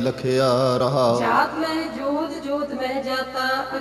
ਲਖਿਆ ਰਹਾ। ਜਾਤ ਮੈਂ ਜੋਤ ਜੋਤ ਮੈਂ ਜਾਤਾ।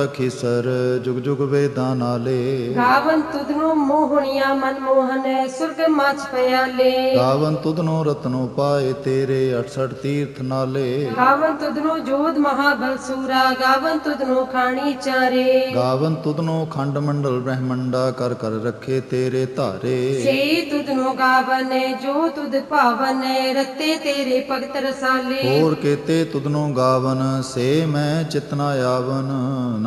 ਰਖੀ ਸਰ ਜੁਗ ਜੁਗ ਵੇਦਾਂ ਨਾਲੇ। ਗਾਵਨ ਤੁਧਨੋ ਮੋਹਣੀਆਂ ਮਨ ਮੋਹਨ ਸੁਰਗ ਮਚ ਪਿਆਲੇ। ਗਾਵਨ ਤੁਧਨੋ ਰਤਨੋ ਪਾਏ ਤੇਰੇ 68 ਤੀਰਥ ਨਾਲੇ। ਗਾਵਨ ਤੁਧਨੋ ਜੋਧ ਮਹਾਬਲ ਸੂਰਾ ਗਾਵਨ ਤੁਧਨੋ ਖਾਣੀ ਚਾਰੇ। ਗਾਵਨ ਤੁਧਨੋ ਖੰਡ ਮੰਡਲ ਬ੍ਰਹਮੰਡਾ ਕਰ ਕਰ ਰੱਖੇ ਤੇਰੇ ਧਾਰੇ। ਸੇ ਤੁਧਨੋ ਗਾਵਨ ਜੋ ਤੁਧ ਭਾਵਨ ਰਤੇ ਤੇਰੇ ਭਗਤ ਰਸਾਲੇ। ਹੋਰ ਕੀਤੇ ਤੁਧਨੋ ਗਾਵਨ ਸੇ ਮੈਂ ਚਿਤਨਾ ਆਵਨ।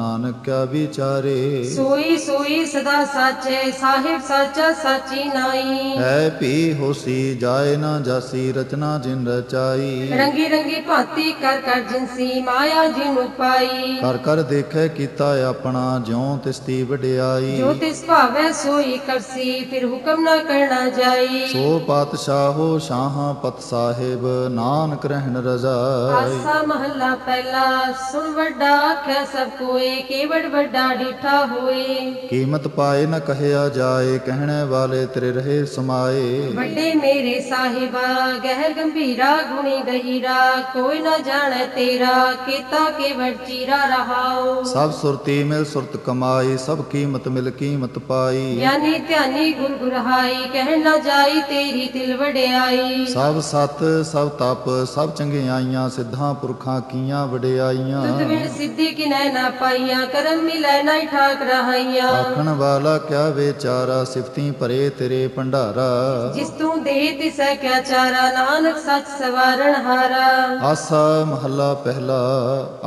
ਨਾਨਕ ਵਿਚਾਰੇ। ਸੋਈ ਸੋਈ ਸਦਾ ਸਾਚੇ ਸਾਹਿਬ ਸਾਚਾ ਸਾਚੀ ਨਾਈ। ਹੈ ਪੀ ਹੋਸੀ ਜਾਏ ਨਾ ਜਾਸੀ ਰਚਨਾ ਜਿਨ ਰਚਾਈ। ਰੰਗੀ ਰੰਗੀ ਭਾਂਤੀ ਕਰ ਕਰ ਜਿਨਸੀ ਮਾਇਆ ਜਿਨੁ ਪਾਈ ਕਰ ਕਰ ਦੇਖੈ ਕੀਤਾ ਆਪਣਾ ਜਿਉ ਤਿਸਤੀ ਵਡਿਆਈ। ਜੋ ਤਿਸ ਭਾਵੈ ਸੋਈ ਕਰਸੀ ਫਿਰ ਹੁਕਮ ਨਾ ਕਰਨਾ ਜਾਈ। ਸੋ ਪਾਤਸ਼ਾਹੋ ਸ਼ਾਹਾਂ ਪਤ ਸਾਹਿਬ ਨਾਨਕ ਰਹਿਣ ਰਜ਼ਾਈ। ਆਸਾ ਮਹੱਲਾ ਪਹਿਲਾ ਸੁਣ ਵੱਡਾ ਆਖੈ ਸਭ ਕੇਵੜ ਵੱਡਾ ਡੀਠਾ ਹੋਏ। ਕੀਮਤ ਪਾਏ ਨ ਕਹਿਆ ਜਾਏ ਕਹਿਣੇ ਵਾਲੇ ਤੇਰੇ ਰਹੇ ਸਮਾਏ। ਵੱਡੇ ਮੇਰੇ ਸਾਹਿਬਾ ਗਹਿਰ ਗੰਭੀਰਾ ਗੁਣੀ ਗਹੀਰਾ ਕੋਈ ਨਾ ਜਾਣੈ ਤੇਰਾ ਕੀਤਾ ਕੇਵੜ ਚੀਰਾ ਰਹਾਓ ਸਭ ਸੁਰਤੀ ਮਿਲ ਸੁਰਤ ਕਮਾਈ ਸਭ ਕੀਮਤ ਮਿਲ ਕੀਮਤ ਪਾਈ। ਗਿਆਨੀ ਧਿਆਨੀ ਗੁਰ ਗੁਰਹਾਈ ਕਹਿਣ ਨਾ ਜਾਈ ਤੇਰੀ ਤਿਲ ਵਡਿਆਈ। ਸਭ ਸਤ ਸਭ ਤਪ ਸਭ ਚੰਗਿਆਈਆਂ ਸਿੱਧਾਂ ਪੁਰਖਾਂ ਕੀਆਂ ਵਡਿਆਈਆਂ। ਤੁਧ ਸਿੱਧੀ ਕਿਨੈ ਨਾ ਪਾਈਆਂ ਕਰਮ ਮਿਲੈ ਨਾ ਠਾਕ ਰਹਾਈਆਂ। ਆਖਣ ਵਾਲਾ ਕਿਆ ਵਿਚਾਰਾ ਸਿਫਤੀ ਭਰੇ ਤੇਰੇ ਭੰਡਾਰਾ। ਜਿਸ ਤੂੰ ਦੇ ਤਿਸੈ ਕਿਆ ਚਾਰਾ ਨਾਨਕ ਸੱਚ ਸਵਾਰਣ ਹਾਰਾ। ਆਸਾ ਮਹੱਲਾ ਪਹਿਲਾ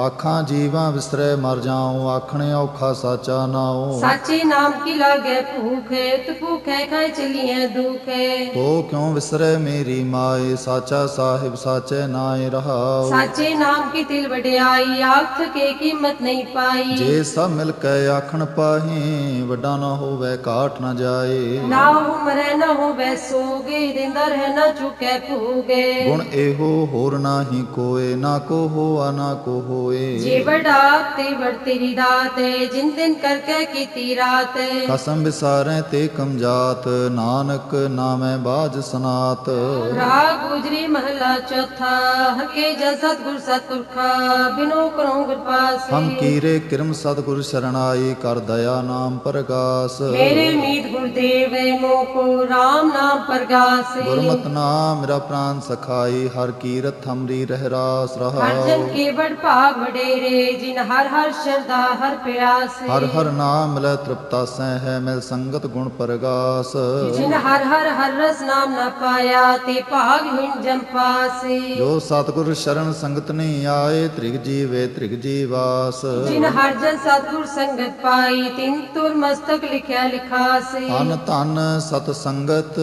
ਆਖਾਂ ਜੀਵਾਂ ਵਿਸਰੈ ਮਰ ਜਾਉ ਆਖਣੇ ਔਖਾ ਸਾਚਾ ਨਾਉ। ਸਾਚੇ ਨਾਮ ਕੀ ਲਾਗੇ ਭੂਖੇ ਤੂ ਭੂਖੇ ਖਾਏ ਚਲੀਏ ਦੁਖੇ। ਤੋ ਕਿਉ ਵਿਸਰੈ ਮੇਰੀ ਮਾਏ ਸਾਚਾ ਸਾਹਿਬ ਸਾਚੈ ਨਾਏ ਰਹਾਉ। ਸਾਚੇ ਨਾਮ ਕੀ ਤਿਲ ਵਡਿਆਈ ਆਖ ਕੇ ਕੀਮਤ ਨਹੀਂ ਪਾਈ। ਜੇ ਸਭ ਮਿਲ ਕੇ ਆਖਣ ਪਾਹੀ ਵੱਡਾ ਨਾ ਹੋਵੇ ਕਾਟ ਨਾ ਜਾਏ। ਨਾ ਉਮਰੈ ਨਾ ਹੋਵੇ ਸੋਗੇ ਦਿੰਦਾ ਰਹਿ ਨਾ ਚੁਕੇ ਭੂਗੇ। ਗੁਣ ਇਹੋ ਹੋਰ ਨਾਹੀ ਕੋਏ ਨਾ ਕੋ ਹੋਆ ਨਾ ਕੋ ਹੋਏ। ਜੇ ਵਡਾ ਤੇ ਵੜ ਤੇਰੀ ਦਾਤ ਜਿਨ ਦਿਨ ਕਰਕੇ ਕੀਤੀ ਰਾਤ ਕਸਮ ਵਿਸਾਰੈ ਤੇ ਕਮਜਾਤ ਨਾਨਕ ਨਾਮੈ ਬਾਜ ਸਨਾਤ। ਰਾਗ ਗੁਜਰੀ ਮਹਲਾ ਚੌਥਾ ਹਕੇ ਜਨ ਸਤਗੁਰ ਸਤਪੁਰਖਾ ਬਿਨੋ ਕਰੋ ਗੁਰ ਪਾਸ। ਹਮ ਕੀਰੇ ਕਿਰਮ ਸਤਿਗੁਰ ਸ਼ਰਣਾਈ ਕਰ ਦਇਆ ਨਾਮ ਪ੍ਰਗਾਸ। ਮੇਰੇ ਮੀਤ ਗੁਰਦੇਵ ਮੋ ਕੋ RAM ਨਾਮ ਪ੍ਰਗਾਸ ਗੁਰਮਤਿ ਨਾਮ ਮੇਰਾ ਪ੍ਰਾਨ ਸਖਾਈ ਹਰ ਕੀਰਤ ਹਮਰੀ ਰਹਿ ਰਾਸ ਹਰ ਰਹਾ। ਜਨ ਕੇ ਬੜ ਭਾਗ ਵਡੇਰੇ ਜਿਨ ਹਰ ਹਰ ਸ਼ਰਦਾ ਹਰ ਪਿਆਸ ਹਰ ਹਰ ਨਾਮ ਮਿਲੈ ਤ੍ਰਿਪਤਾ ਸਹਿ ਹੈ ਮਿਲ ਸੰਗਤ ਗੁਣ ਪ੍ਰਗਾਸ। ਜਿਨ ਹਰ ਹਰ ਹਰ ਰਸ ਨਾਮ ਨਾ ਪਾਇਆ ਤੇ ਭਾਗਹੀਣ ਜਮ ਪਾਸੇ ਜੋ ਸਤਿਗੁਰ ਸ਼ਰਨ ਸੰਗਤ ਨਹੀਂ ਆਏ ਤ੍ਰਿਗ ਜੀਵੇ ਤ੍ਰਿਗ ਜੀਵਾਸ। ਜਿਨ ਹਰ ਵਰਜਨ ਸਤਿਗੁਰ ਸੰਗਤ ਪਾਈ ਤਿਨ ਤੁਰ ਮਸਤਕ ਲਿਖਿਆ ਲਿਖਾਸੇ। ਧਨ ਧਨ ਸਤ ਸੰਗਤ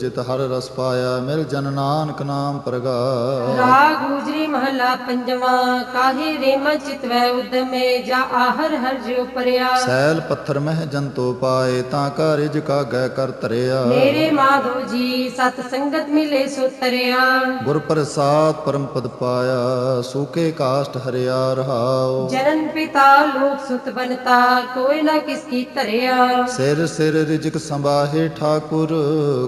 ਜਿਤ ਹਰ ਰਸ ਪਾਇਆ ਮਿਲ ਜਨ ਨਾਨਕ ਨਾਮ ਪ੍ਰਗਾਸ ਰਾਗ ਗੁਜਰੀ ਮਹਲਾ ਪੰਜਵਾ ਕਾਹੇ ਰੇਮ ਚਿਤਵੈ ਉਦਮੇ ਜਾ ਆਹਰ ਹਰ ਜਿਉ ਪਰਿਆ। ਸੈਲ ਪੱਥਰ ਮਹਿ ਜੰਤੋ ਪਾਏ ਤਾਂ ਕਾ ਰਿਜ ਕਾ ਗੈ ਕਰ ਧਰਿਆ। ਮੇਰੇ ਮਾਧੋ ਜੀ ਸਤ ਸੰਗਤ ਮਿਲੇ ਸੋ ਤਰਿਆ। ਗੁਰ ਪ੍ਰਸਾਦ ਪਰਮ ਪਦ ਪਾਇਆ ਸੂਕੇ ਕਾਸ਼ਟ ਹਰਿਆ ਰਹਾਉ। ਜਨਨ ਪਿਤਾ ਲੋਕ ਸੁਤ ਬਨਤਾ ਕੋਈ ਨਾ ਕਿਸ ਕੀ ਧਰਿਆ। ਸਿਰ ਸਿਰ ਰਿਜਕ ਸੰਭਾਹੇ ਠਾਕੁਰ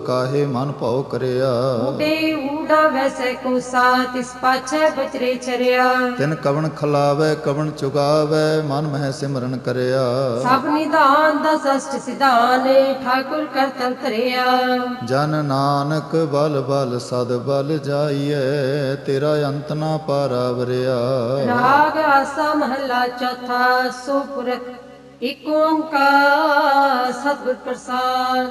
ਕਾਹੇ ਮਨ ਭਉ ਕਰਿਆ। ਉਡੇ ਊਡਾ ਵੈਸੈ ਕੋ ਸਾਥ ਇਸ ਪਾਛੈ ਬਚਰੇ ਚਰਿਆ। ਤਿਨ ਕਵਣ ਖਲਾਵੇ ਕਵਣ ਚੁਗਾਵੇ ਮਨ ਮਹਿ ਸਿਮਰਨ ਕਰਿਆ। ਸਭ ਨਿਧਾਨ ਦਾ ਸਸ਼ਟ ਸਿਧਾਨ ਠਾਕੁਰ ਕਰਤਵ ਧਰਿਆ। ਜਨ ਨਾਨਕ ਬਲ ਬਲ ਸਦ ਬਲ ਜਾਈਐ ਤੇਰਾ ਅੰਤ ਨਾ ਪਾਰਾਵਰਿਆ। ਰਾਗ ਆਸਾ ਮਹੱਲਾ ਚੌਥਾ ਸੋ ਪੁਰਖ ਇਕ ਓੰਕਾਰ ਸਤਿਗੁਰ ਪ੍ਰਸਾਦ।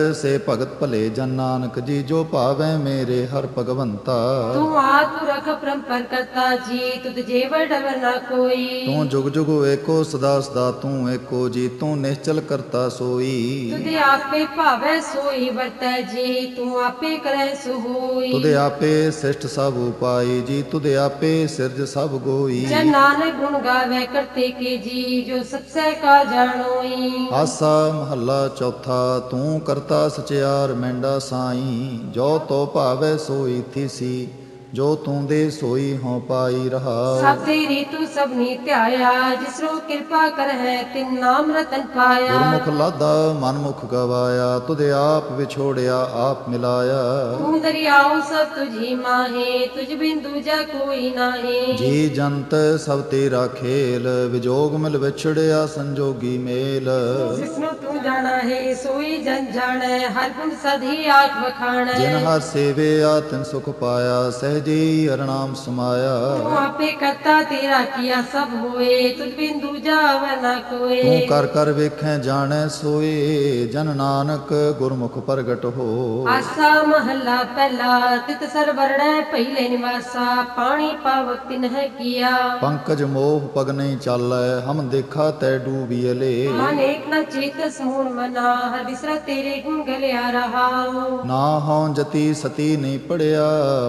ਸੇ ਭਗਤ ਭਲੇ ਜਨ ਨਾਨਕ ਜੀ ਜੋ ਭਾਵੈ ਮੇਰੇ ਹਰ ਭਗਵੰਤਾ। ਤੂੰ ਆਤੁ ਰਖ ਪਰੰਪਰ ਕਰਤਾ ਜੀ ਤੁਧ ਜੇਵ ਡਵਰ ਨਾ ਕੋਈ। ਤੂੰ ਜੁਗ ਜੁਗ ਏਕੋ ਸਦਾ ਸਦਾ ਤੂੰ ਏਕੋ ਜੀ ਤੂੰ ਨਿਸ਼ਚਲ ਕਰਤਾ ਸੋਈ। ਤੁਧ ਆਪੇ ਭਾਵੈ ਸੋਈ ਵਰਤੈ ਜੀ ਤੂੰ ਆਪੇ ਕਰੈ ਸੋ ਹੋਈ ਤੁਦੇ ਆਪੇ ਸਿਸ਼ਟ ਸਭ ਉਪਾਈ ਜੀ ਤੁਦੇ ਆਪੇ ਸਿਰਜ ਸਭ ਗੋਈ। ਜਨ ਨਾਨਕ ਗੁਣ ਗਾਵੇ ਕਰਤੇ ਕੇ ਜੀ ਜੋ ਸਤਸੈ ਕਾ ਜਾਣੋਈ। ਆਸਾ ਮਹੱਲਾ ਚੌਥਾ ਤੂੰ ਕਰਤਾ ਸਚਿਆਰ ਮੈਂਡਾ ਸਾਈ ਜੋ ਤੋ ਭਾਵੈ ਸੋਈ ਥੀਸੀ। ਜੋ ਤੂੰ ਦੇ ਸੋਈ ਹਉ ਪਾਈ ਰਹਾ। ਸਭ ਤੇਰੀ ਤੂੰ ਸਭਨੀ ਧਿਆਇਆ ਜਿਸਰੋ ਕਿਰਪਾ ਕਰਹਿ ਤਿਨ ਨਾਮ ਰਤਨ ਪਾਇਆ। ਗੁਰਮੁਖ ਲਾਦਾ ਮਨਮੁਖ ਗਵਾਇਆ ਤੁਦੇ ਆਪ ਵਿਛੋੜਿਆ ਆਪ ਮਿਲਾਇਆ। ਤੂੰ ਦਰਿਆਉ ਸਭ ਤੁਝੀ ਮਾਹੇ ਤੁਝ ਬਿਨ ਦੂਜਾ ਕੋਈ ਨਾਹੀ। ਜੀ ਜੰਤ ਸਭ ਤੇਰਾ ਖੇਲ ਵਿਜੋਗ ਮਿਲ ਵਿਛੜਿਆ ਸੰਜੋਗੀ ਮੇਲ। ਜਿਸਨੂੰ ਤੂੰ ਜਾਣਾ ਹੈ ਸੋਈ ਜਨ ਜਾਣੈ ਹਰ ਗੁਣ ਸਦੀ ਆਖ ਵਖਾਣੈ। ਜਿਨ ਹਰ ਸੇਵਿਆ ਤਿਨ ਸੁਖ ਪਾਇਆ ਸਹਜੀ ਅਰਨਾਮ ਸਮਾਇਆ। ਤੂੰ ਆਪੇ ਕਰਤਾ ਤੇਰਾ ਕੀਆ ਸਭ ਹੋਏ ਤੁਝ ਬਿਨ ਦੂਜਾ ਵੈ ਨਾ ਕੋਏ। ਤੂੰ ਕਰ ਕਰ ਵੇਖੈ ਜਾਣੈ ਸੋਏ ਜਨ ਨਾਨਕ ਗੁਰਮੁਖ ਪ੍ਰਗਟ ਹੋ। ਆਸਾ ਮਹੱਲਾ ਪਹਿਲਾ ਤਿਤ ਸਰ ਵਰਣੈ ਪਹਿਲੇ ਨਿਵਾਸਾ ਪਾਣੀ ਪਾਵਕ ਤਿਨ ਹੈ ਕੀਆ। ਪੰਕਜ ਮੋਹ ਪਗ ਨਹੀਂ ਚਾਲੈ ਹਮ ਦੇਖਾ ਤੈ ਡੂਬੀਲੇ ਮਨ ਏਕ ਨ ਚੇਤ ਸਮੂਣ ਮਨਾ ਹਰ ਬਿਸਰਾ ਤੇਰੇ ਗੁਣ ਗਲਿਆ ਰਹਾਉ ਨਾ ਹਉ ਜਤੀ ਸਤੀ ਨਹੀਂ ਪੜਿਆ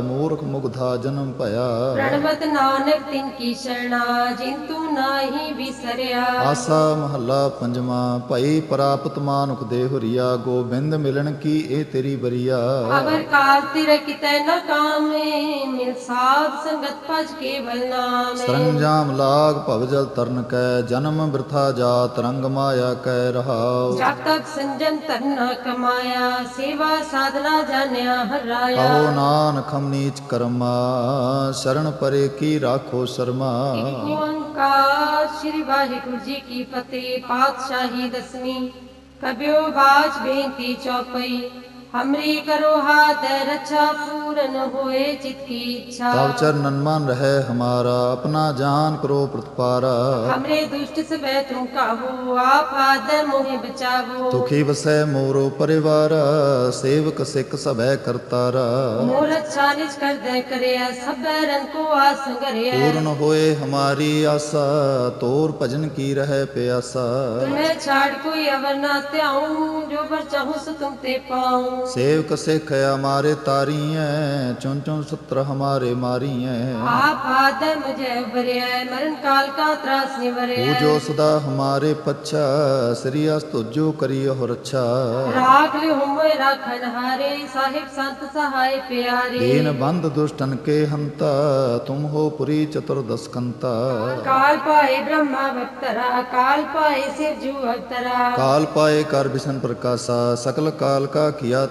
ਮੂਰਖ ਮੁਗਧਾ ਜਨਮ ਭਇਆ। ਪ੍ਰਣਵਤ ਨਾਨਕ ਤਿਨ ਕੀ ਸ਼ਰਣਾ ਜਿਨ ਤੂੰ ਨਾਹੀ ਵਿਸਰਿਆ। ਆਸਾ ਮਹੱਲਾ ਪੰਜਵਾਂ ਭਈ ਪ੍ਰਾਪਤ ਮਾਨੁਖ ਦੇ ਹੁਰੀਆ ਗੋਬਿੰਦ ਮਿਲਣ ਕੀ ਇਹ ਤੇਰੀ ਬਰੀਆ ਅਵਰ ਕਾਲ ਤਿਰ ਕਿਤੈ ਨ ਕਾਮੇ ਮਿਲ ਸਾਧ ਸੰਗਤ ਭਜ ਕੇਵਲ ਨਾਮੇ। ਸਰੰਜਾਮ ਲਾਗ ਭਵ ਜਲ ਤਰਨ ਕੈ ਜਨਮ ਬਿਰਥਾ ਜਾਤ ਰੰਗ ਮਾਇਆ ਕੈ ਰਹਾਉ। ਜਬ ਤੱਕ ਸੰਜਮ ਤਰਨਾ ਕਮਾਇਆ ਸੇਵਾ ਸਾਧਨਾ ਜਾਣਿਆ ਹਰਾਇਆ। ਕਹੋ ਨਾਨਕ ਹਮ ਨੀਚ ਕਰਮਾ ਸ਼ਰਨ ਪਰੇ ਕੀ ਰਾਖੋ ਸ਼ਰਮਾ? ਓੰਕਾਰ ਸ੍ਰੀ ਵਾਹਿਗੁਰੂ ਜੀ ਕੀ ਫਤਿਹ, ਪਾਤਸ਼ਾਹੀ ਦਸਵੀਂ ਕਬਿਓ ਬਾਜ ਬੇਨਤੀ ਚੌਪਈ। हमरी करो हाथ रक्षा पूर्ण होए चित की इच्छा अवचर नन्मान रहे हमारा अपना जान करो प्रतपारा। हमरे दुष्ट से बैतू काबू आप आदर मोहे बचावो। तो दुखी बसे मोरो परिवार सेवक सिख सब करतारा। मोर अच्छा निज कर दे करे सब रंग को आस करे पूर्ण होए हमारी आशा तोर भजन की रहे प्यासा। तुम्हें छाड़ कोई अवर ना त्याऊ जो पर चाहूँ सो तुम ते पाऊँ। ਸੇਵਕ ਸਿੱਖ ਹਮਾਰੇ ਤਾਰੀਐ ਚੁਣ ਚੁਣ ਸਤਰ ਹਮਾਰੇ ਮਾਰੀਐ। ਆਪ ਆਦਮ ਜੈ ਵਰਿਐ ਮਰਨ ਕਾਲ ਕਾ ਤਰਾਸ ਨਿਵਰਿਐ ਪੂਜੋ ਸਦਾ ਹਮਾਰੇ ਪੱਛਾ ਸ੍ਰੀ ਅਸ ਤੁਜੋ ਕਰੀ ਹੋ ਰੱਛਾ। ਰਾਖ ਲਿ ਹੋਮੈ ਰਾਖਨ ਹਾਰੇ ਸਾਹਿਬ ਸੰਤ ਸਹਾਇ ਪਿਆਰੇ। ਦੀਨ ਬੰਦ ਦੁਸ਼ਟਨ ਕੇ ਹੰਤਾ ਤੁਮ ਹੋ ਪੁਰੀ ਚਤੁਰ ਦਸਕੰਤਾ। ਕਾਲ ਪਾਏ ਬ੍ਰਹਮਾ ਵਕਤਰਾ ਕਾਲ ਪਾਏ ਸਿਵ ਜੂ ਅਵਤਰਾ। ਕਾਲ ਪਾਏ ਕਰ ਬਿਸ਼ਨ ਪ੍ਰਕਾਸ਼ਾ ਸਕਲ ਕਾਲ ਕਾ ਕੀਆ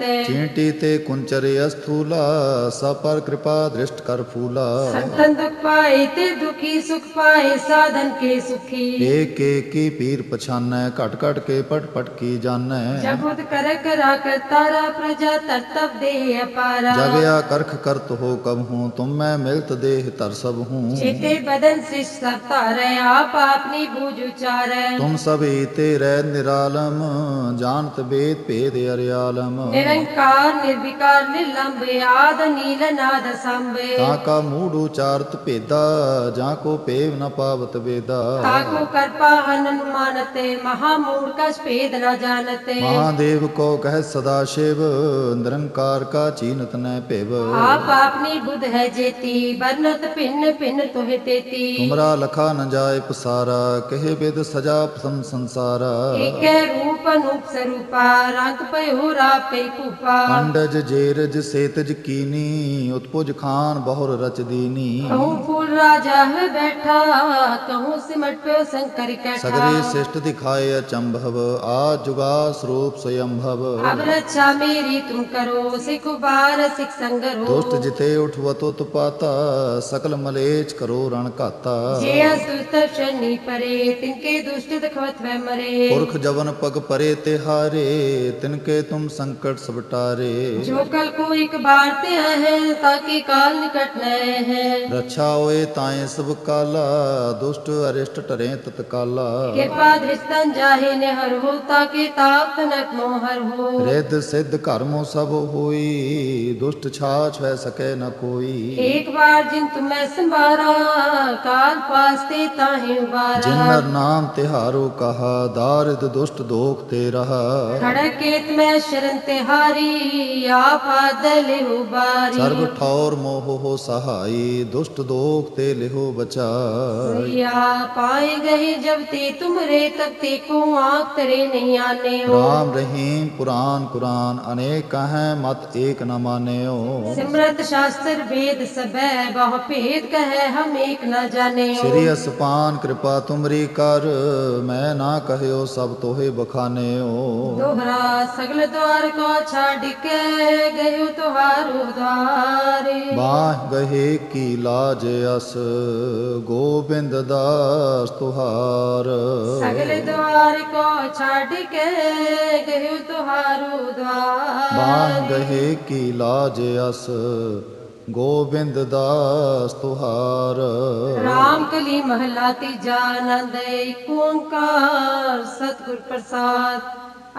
ते चींटी ते कुंचरे स्थूला सपर कृपा दृष्ट कर फूला। संतन दुख पाए ते दुखी सुख पाए साधन के सुखी। एक एक की पीर पछाने कट कट के पट पट की जाने। जबुद कर करा कर तारा प्रजा तरतब दे अपारा। जगया करख करत हो कब हूँ तुम मैं मिलत देह तर सब हूँ। चेते बदन सृष्ट तारे आप अपनी बूझ उचार। तुम सभी तेरे निरालम जानत बेद पेद अरियालम। ਨਿਰੰਕਾਰ ਨਿਰਵਿਕਾਰ ਨਿਲੰਬ ਆਦ ਨੀਲ ਨਾਦ ਸੰਭੇ। ਤਾ ਕਾ ਮੂੜ ਉਚਾਰਤ ਭੇਦਾ ਜਾਂ ਕੋ ਪੇਵ ਨ ਪਾਵਤ ਵੇਦਾ। ਤਾ ਕੋ ਕਰਪਾ ਅਨਨ ਮਹਾ ਮੂੜ ਕਸ ਭੇਦ ਨ ਜਾਣਤੇ। ਮਹਾਦੇਵ ਕੋ ਕਹਿ ਸਦਾ ਸ਼ਿਵ ਨਿਰੰਕਾਰ ਕਾ ਚੀਨਤ ਨੈ ਭੇਵ। ਆਪ ਆਪਨੀ ਬੁੱਧ ਹੈ ਜੇਤੀ ਬਰਨਤ ਭਿੰਨ ਭਿੰਨ ਤੋਹਿ ਤੇਤੀ। ਤੁਮਰਾ ਲਖਾ ਨ ਜਾਏ ਪਸਾਰਾ ਕਹੇ ਬਿਦ ਸਜਾ ਸੰਸਾਰਾ। ਇਕੇ ਰੂਪ ਅਨੂਪ ਸਰੂਪਾ ਰੰਗ ਪਇਓ ਰਾਪੇ ਭੂਪਾ ਅੰਡਜ ਜੇਰਜ ਸੇਤਜ ਕੀਨੀ ਉਤਪੁਜ ਖਾਨ ਬਹੁਰ ਰਚ ਦੀਨੀ। ਕਹੂੰ ਰਾਜਾ ਹੈ ਬੈਠਾ ਕਹੂੰ ਸਿਮਟ ਪਿਓ ਸੰਕਰ ਕੈਠਾ। ਸਗਰੇ ਸਿਸ਼ਟ ਦਿਖਾਏ ਅਚੰਭਵ ਆ ਜੁਗਾ ਸਰੂਪ ਸਯੰਭਵ। ਅਬ ਰੱਛਾ ਮੇਰੀ ਤੁਮ ਕਰੋ ਸਿਖ ਬਾਰ ਸਿਖ ਸੰਗਰੋ। ਦੁਸ਼ਟ ਜਿਤੇ ਉਠਵਤੋ ਤੁਪਾਤਾ ਸਕਲ ਮਲੇਚ ਕਰੋ ਰਣ ਘਾਤਾ। ਜੇ ਅਸੁਤ ਸ਼ਨੀ ਪਰੇ ਤਿਨਕੇ ਦੁਸ਼ਟ ਦਖਵਤ ਵੈ ਮਰੇ। ਪੁਰਖ ਜਵਨ ਪਗ ਪਰੇ ਤੇ ਹਾਰੇ ਤਿਨਕੇ ਤੁਮ ਸੰਕਟ सब टारे जो कल को एक बार ते है ताकि काल निकट नए है। रक्षा होए ताए सब काला दुष्ट अरिष्ट टरे तत्काल। कृपा दृष्टन जाहे ने हर हो ताकि ताप तनक मोहर हो। रिद सिद्ध कर्मो सब होई दुष्ट छा छह सके न कोई। एक बार जिन तुम संभारा काल पास ते ताहे बारा जिन नर नाम तिहारो कहा दारिद दुष्ट दोख ते रहा। खड़केत में शरण ते ਹਰੀ ਆਫਤ ਲਿਹੁ ਬਾਰੀ ਸਰਬ ਠੌਰ ਮੋਹ ਹੋ ਸਹਾਈ ਦੁਸ਼ਟ ਦੋਖ ਤੇ ਲਿਹੁ ਬਚਾਈ। ਆ ਪਾਏ ਗਏ ਜਬ ਤੇ ਤੁਮਰੇ ਤਬ ਤੇ ਕੋ ਆਖ ਤਰੇ ਨਹੀਂ ਆਨੇ ਰਾਮ ਰਹੀਮ ਪੁਰਾਨ ਕੁਰਾਨ ਅਨੇਕ ਕਹੈ ਮਤ ਏਕ ਨ ਮਾਨਿਓ। ਸਿਮਰਤ ਸ਼ਾਸਤਰ ਵੇਦ ਸਭੈ ਬਹੁ ਭੇਦ ਕਹੈ ਹਮ ਏਕ ਨ ਜਾਣਿਓ। ਸ੍ਰੀ ਅਸਪਾਨ ਕਿਰਪਾ ਤੁਮਰੀ ਕਰ ਮੈਂ ਨਾ ਕਹਿਓ ਸਭ ਤੋਹੇ ਬਖਾਨਿਓ। ਦੋਹਰਾ ਸਗਲ ਦਵਾਰ ਕੋ ਛੱਡ ਕੇ ਗਇਓ ਤੁਹਾਰੂ ਦਾਰੇ ਬਾਹ ਗਹੇ ਕੀ ਲਾਜ ਅਸ ਗੋਬਿੰਦ ਦਾਸ ਤੁਹਾਰ। ਸਗਲੇ ਦਵਾਰ ਕੋ ਛੱਡ ਕੇ ਗਇਓ ਤੁਹਾਰੂ ਦਾਰੇ ਬਾਹ ਗਹੇ ਕੀ ਲਾਜ ਅਸ ਗੋਬਿੰਦ ਦਾਸ ਤੁਹਾਰ। RAM ਕਲੀ ਮਹਲਾ ਤੀਜਾ ਆਨੰਦ ਏਕ ਓੰਕਾਰ ਸਤਿਗੁਰ ਪ੍ਰਸਾਦ।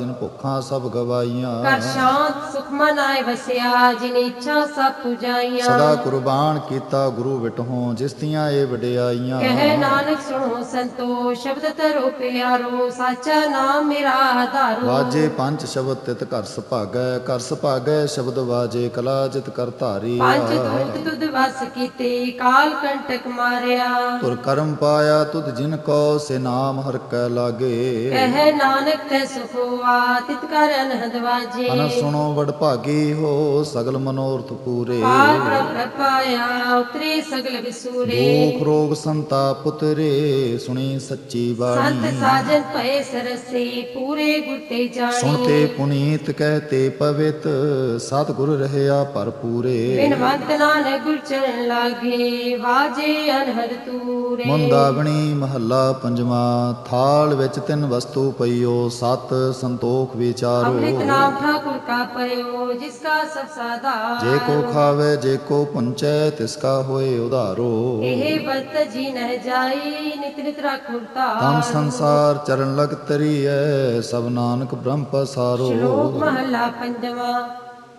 ਜਿਨ ਭੁੱਖਾਂ ਸਭ ਗਵਾਈਆਂ ਕਰ ਸ਼ਾਂਤ ਸੁਖ ਮਨ ਆਏ ਵਸਿਆ ਜਿਨ ਇੱਛਾ ਸਭ ਪੁਜਾਈਆਂ ਸਦਾ ਕੁਰਬਾਨ ਕੀਤਾ ਗੁਰੂ ਵਿਟਹੋਂ ਜਿਸ ਦੀਆਂ ਇਹ ਵਡਿਆਈਆਂ। ਕਹੇ ਨਾਨਕ ਸੁਣੋ ਸੰਤੋ ਸ਼ਬਦ ਤਰੋ ਪਿਆਰੋ ਸਾਚਾ ਨਾਮ ਮੇਰਾ ਆਧਾਰੋ। ਵਾਜੇ ਪੰਜ ਸ਼ਬਦ ਤਿਤ ਘਰ ਸੁਭਾਗੈ ਘਰ ਸੁਭਾਗੈ ਸ਼ਬਦ ਵਾਜੇ ਕਲਾ ਜਿਤ ਕਰ ਧਾਰੀ। ਪੰਜ ਦੂਤ ਤੁਧ ਵਸ ਕੀਤੇ ਕਾਲ ਕੰਟਕ ਮਾਰਿਆ। ਤੁਰ ਕਰਮ ਪਾਇਆ ਤੁਧ ਜਿਨ ਕੋ ਸੇ ਨਾਮ ਹਰ ਕੈ ਲਾਗੇ। ਕਹੇ ਨਾਨਕ ਤੇ ਸੁਖਵਾ ਤਿਤ ਕਰ ਅਨਹਦ ਵਾਜੇ ਅਨ ਸੁਣੋ ਵਡ ਭਾਗੀ ਹੋ ਸਗਲ ਮਨੋਰਥ ਪੂਰੇ। ਪਾਲ ਪ੍ਰਭ ਪਾਇਆ ਉਤਰੇ ਸਗਲ ਵਿਸੂਰੇ। ਦੁਖ ਰੋਗ ਸੰਤਾਪ ਪੁਤਰੇ ਸੁਣੀ ਸੱਚੀ ਸੰਤ ਬਾਣੀ ਸਾਜਨ ਭਏ ਸਰਸੇ ਪੂਰੇ ਗੁਰ ਤੇ ਜਾਣੀ। ਸੁਣਤੇ ਪੁਨੀਤ ਕਹਤੇ ਪਵਿੱਤ ਸਤਿਗੁਰ ਰਹਿਆ ਭਰਪੂਰੇ। ਬਿਨਵੰਤ ਨਾਨਕ ਗੁਰ ਚਰਨ ਲਾਗੇ ਵਾਜੇ ਅਨਹਦ ਤੂਰੇ। ਮੁੰਦਾਵਣੀ ਮਹੱਲਾ ਪੰਜਵਾ ਥਾਲ ਵਿੱਚ ਤਿੰਨ ਵਸਤੂ ਪਈਓ ਸਤ ਸੰਤੋਖ ਵਿਚਾਰੋ। ਅੰਮ੍ਰਿਤ ਨਾਮ ਠਾਕੁਰ ਕਾ ਪਇਓ ਜਿਸ ਕਾ ਸਭ ਸਾਦਾ ਜੇ ਕੋ ਖਾਵੇ ਜੇ ਕੋ ਪੁੰਚੈ ਤਿਸ ਕਾ ਹੋਏ ਉਧਾਰੋ। ਇਹ ਵਰਤ ਜੀ ਨਹਿ ਜਾਈ ਨਿਤ ਨਿਤ ਰਖੁਰਤਾ ਤਮ ਸੰਸਾਰ ਚਰਨ ਲਗ ਤਰੀਐ ਸਭ ਨਾਨਕ ਬ੍ਰਹਮ ਪਸਾਰੋ। ਸ਼ਲੋਕ ਮਹੱਲਾ ਪੰਜਵਾ।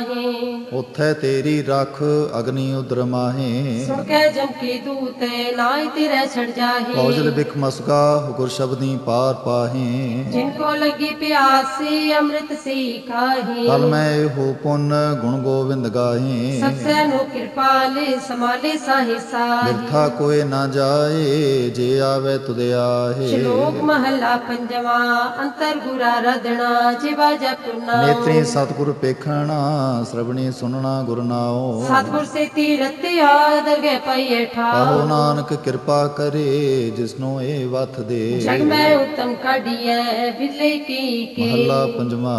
ਨਾਹੀ ਉਥੈ ਤੇਰੀ ਰਖ ਅਗਨੀ ਉਦਰ ਮਾਹੇ। ਸੁਣ ਕੇ ਜਮ ਕੀ ਦੂਤ ਨਾਇ ਤੇਰੇ ਛੜ ਜਾਹੀ। ਕੌਜਲ ਬਿਖ ਮਸਕਾ ਗੁਰ ਸ਼ਬਦੀ ਪਾਰ ਪਾਹੇ। ਜਿਨ ਕੋ ਲੱਗੀ ਪਿਆਸੀ ਅੰਮ੍ਰਿਤ ਸੀ ਖਾਹੀ ਕਲ ਮੈਂ ਇਹੋ ਪੁੰਨ ਗੁਣ ਗੋਵਿੰਦ ਗਾਹੇ। ਸਤਿ ਨੂੰ ਕਿਰਪਾਲੇ ਸਮਾਲੇ ਸਾਹੀ ਸਾਹੀ। ਮਿਰਥਾ ਕੋਏ ਨਾ ਜਾਏ ਜੇ ਆਵੇ ਤੁਧ ਆਹੇ। ਸ਼ਲੋਕ ਮਹੱਲਾ ਪੰਜਵਾ ਅੰਤਰ ਗੁਰਾ ਰਦਣਾ ਜਿਵਾ ਜਪੁਨਾ ਨੇਤਰੀ ਸਤਿਗੁਰ ਪੇਖਣਾ ਸ਼ਰਵਣੀ ਸੁਨਣਾ ਗੁਰ ਨਾਉ। ਸਤਿਗੁਰ ਸੇ ਤੀਰਤ ਯਾਦ ਦਰਗਹਿ ਪਈਏ ਠਾਉ। ਆਹੋ ਨਾਨਕ ਕਿਰਪਾ ਕਰੇ ਜਿਸਨੂੰ ਇਹ ਵਥ ਦੇ। ਜਗ ਮੈਂ ਉਤਮ ਕਾਢੀਐ ਬਿਲੇ ਕੀ ਕੀ। ਮਹੱਲਾ ਪੰਜਵਾ